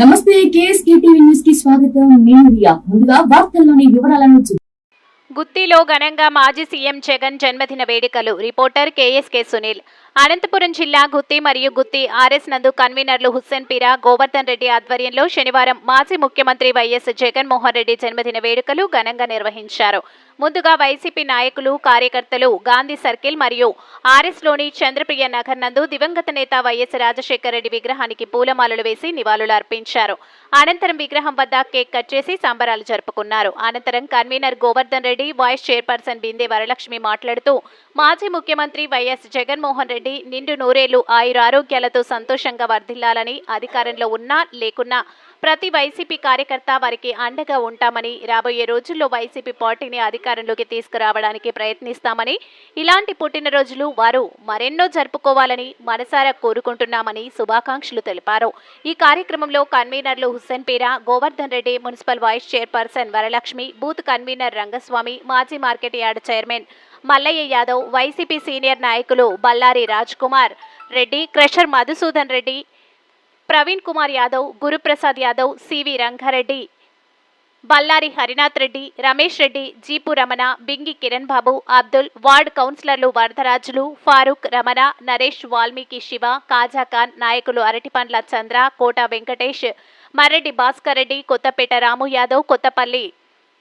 నమస్తే KSK TV న్యూస్కి స్వాగతం. నేను రియా. ముందుగా వార్తల్లోని వివరాలను గుత్తిలో ఘనంగా మాజీ సీఎం జగన్ జన్మదిన వేడుకలు. Reporter KSK Sunil. అనంతపురం జిల్లా గుత్తి మరియు గుత్తి ఆర్ఎస్ నందు కన్వీనర్లు హుస్సేన్ పీరా గోవర్ధన్ రెడ్డి ఆధ్వర్యంలో శనివారం మాజీ ముఖ్యమంత్రి వైఎస్ జగన్మోహన్ రెడ్డి జన్మదిన వేడుకలు ఘనంగా నిర్వహించారు. ముందుగా వైసీపీ నాయకులు కార్యకర్తలు గాంధీ సర్కిల్ మరియు ఆర్ఎస్లోని చంద్రప్రియ నగర్ నందు దివంగత నేత వైఎస్ రాజశేఖర రెడ్డి విగ్రహానికి పూలమాలలు వేసి నివాళులు అర్పించారు. అనంతరం విగ్రహం వద్ద కేక్ కట్ చేసి సంబరాలు జరుపుకున్నారు. అనంతరం convener Govardhan Reddy vice chairperson Binde Varalakshmi మాట్లాడుతూ మాజీ ముఖ్యమంత్రి వైఎస్ జగన్మోహన్ రెడ్డి నిండు నూరేళ్ళు ఆయురారోగ్యాలతో సంతోషంగా వర్ధిల్లాలని అధికారంలో ఉన్నా లేకున్నా ప్రతి వైసీపీ కార్యకర్త వారికి అండగా ఉంటామని రాబోయే రోజుల్లో వైసీపీ పార్టీని అధికారంలోకి తీసుకురావడానికి ప్రయత్నిస్తామని ఇలాంటి పుట్టినరోజులు వారు మరెన్నో జరుపుకోవాలని మనసారా కోరుకుంటున్నామని శుభాకాంక్షలు తెలిపారు. ఈ కార్యక్రమంలో కన్వీనర్లు Hussain Peera Govardhan Reddy municipal vice chairperson Varalakshmi booth convener Rangaswamy మాజీ market yard chairman Mallaiah Yadav YCP senior నాయకులు Ballari Raj Kumar Reddy crusher Madhusudan Reddy Praveen Kumar Yadav Guruprasad Yadav C V Rangareddy Ballari Harinath Reddy Ramesh Reddy jeep Ramana Bingi Kiran Babu Abdul ward కౌన్సిలర్లు వరదరాజులు ఫారూక్ రమణ నరేష్ వాల్మీకి శివ కాజాఖాన్ నాయకులు అరటిపండ్ల Chandra Kota Venkatesh Marreddy Bhaskar Reddy Kothapeta Ramu Yadav Kothapalli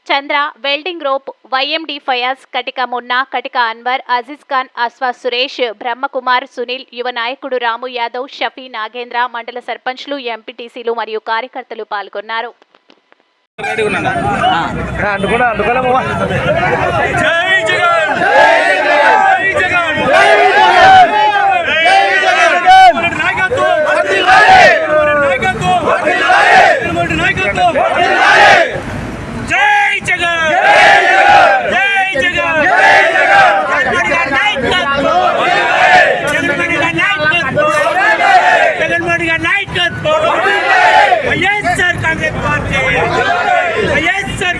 Chandra welding rope YMD Fayaz Katika Munna Katika Anwar Aziz Khan అస్వా Suresh Brahma Kumar Sunil యువ నాయకుడు రాము యాదవ్ షఫీ నాగేంద్ర మండల సర్పంచ్లు ఎంపీటీసీలు మరియు కార్యకర్తలు పాల్గొన్నారు. జై జగన్ జై జగన్ జై జగన్ మన నాయకత్వం మన నాయకత్వం మన నాయకత్వం జై జగన్ జై జగన్ జగన్మోహన్ గారి నాయకత్వం జగన్మోహన్ గారి నాయకత్వం YSR Congress party YSR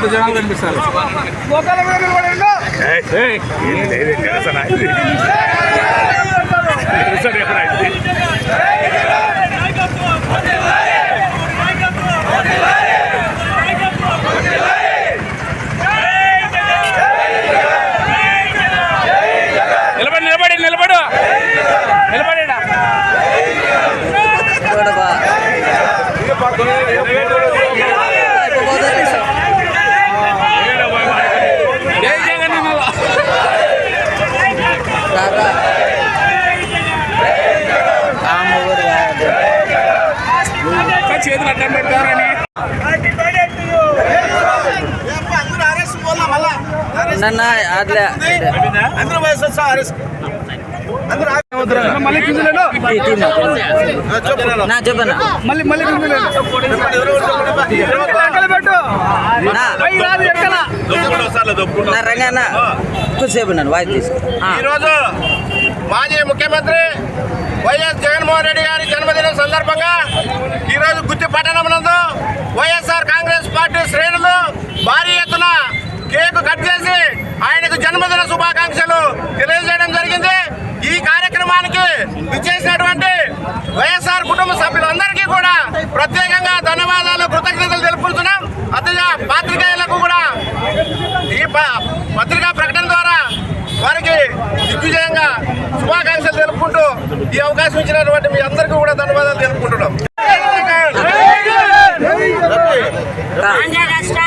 అంత జనాలు కనిపిస్తారు. నిలబడి నన్న అట్లా మళ్ళీ కిందలేను? నా కిందలేను నా. రంగన్న కొద్దిసేపు నన్ను వాయిస్ తీసుకో. ఈరోజు మాజీ ముఖ్యమంత్రి వైఎస్ జగన్మోహన్ రెడ్డి గారి జన్మదినం సందర్భంగా ఈరోజు గుత్తి పట్టణం నందు వైఎస్ఆర్ కాంగ్రెస్ పార్టీ శ్రేణులు భారీ ఎత్తున కేకు కట్ చేసి జన్మదిన శుభాకాంక్షలు తెలియజేయడం జరిగింది. ఈ కార్యక్రమానికి విచ్చేసినటువంటి వైఎస్ఆర్ కుటుంబ సభ్యులందరికీ కూడా ప్రత్యేకంగా ధన్యవాదాలు కృతజ్ఞతలు తెలుపుతున్నాం అతిగా పాత్రికేయులకు కూడా ఈ పత్రికా ప్రకటన ద్వారా వారికి దిగ్విజయంగా శుభాకాంక్షలు తెలుపుకుంటూ ఈ అవకాశం ఇచ్చినటువంటి మీ అందరికీ కూడా ధన్యవాదాలు తెలుపుకుంటున్నాం ఆంధ్ర రాష్ట్ర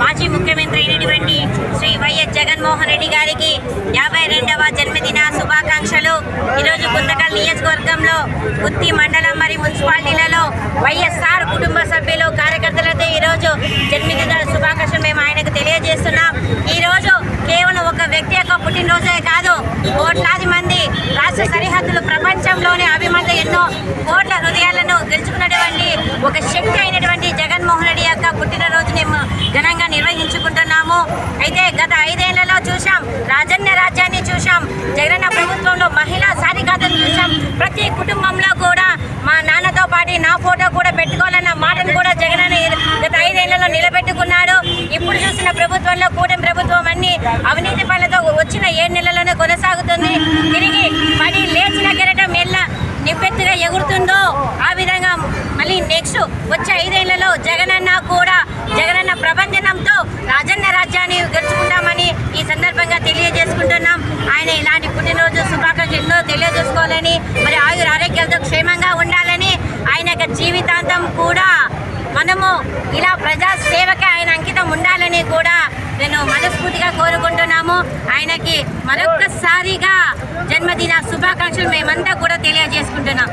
మాజీ ముఖ్యమంత్రి అయినటువంటి శ్రీ వైఎస్ జగన్మోహన్ రెడ్డి గారికి యాభై రెండవ జన్మదిన శుభాకాంక్షలు. ఈరోజు గుంతకల్ నియోజకవర్గంలో ఉత్తి గుత్తి మండలం మరియు మున్సిపాలిటీలలో వైఎస్ఆర్ కుటుంబ సభ్యులు కార్యకర్తలతో ఈరోజు జన్మదిన శుభాకాంక్షలు మేము ఆయనకు తెలియజేస్తున్నాం. ఈరోజు కేవలం ఒక వ్యక్తి యొక్క పుట్టినరోజే కాదు కోట్లాది మంది రాష్ట్ర సరిహద్దులు ప్రపంచంలోనే అభిమంత ఎన్నో కోట్ల హృదయాలను గెలుచుకున్నటువంటి ఒక శక్తి అయినటువంటి జగన్మోహన్ రెడ్డి యొక్క పుట్టినరోజు మేము ఘనంగా నిర్వహించుకుంటున్నాము. అయితే గత ఐదేళ్ళలో చూసాం రాజన్న రాజ్యాన్ని చూసాం జగనన్న ప్రభుత్వంలో మహిళా సాధికారతను చూసాం ప్రతి కుటుంబంలో కూడా మా నాన్నతో పాటు నా ఫోటో కూడా పెట్టుకోవాలన్న మాటను కూడా జగనన్న గత ఐదేళ్ళలో నిలబెట్టుకున్నాడు. ఇప్పుడు చూసిన ప్రభుత్వంలో కూటమి ప్రభుత్వం అన్ని అవినీతి పనులతో వచ్చిన ఏడు నెలల్లోనే కొనసాగుతుంది. తిరిగి పడి లేచిన కెరటం ఎలా నిబ్బెత్తుగా ఎగురుతుందో ఆ విధంగా మళ్ళీ నెక్స్ట్ వచ్చే ఐదేళ్ళలో జగనన్న కూడా జగనన్న ప్రభంజనంతో రాజన్న రాజ్యాన్ని గెలుచుకుంటామని ఈ సందర్భంగా తెలియజేసుకుంటున్నాం ఆయన ఇలాంటి పుట్టినరోజు శుభాకాంక్షలు ఎన్నో తెలియజేసుకోవాలని మరి ఆయుర ఆరోగ్యాలతో క్షేమంగా ఉండాలని ఆయన యొక్క జీవితాంతం కూడా మనము ఇలా ప్రజా సేవకి ఆయన అంకితం ఉండాలని కూడా నేను మనస్ఫూర్తిగా కోరుకుంటున్నాము. ఆయనకి మరొక్కసారిగా జన్మదిన శుభాకాంక్షలు మేమంతా కూడా తెలియజేసుకుంటున్నాం.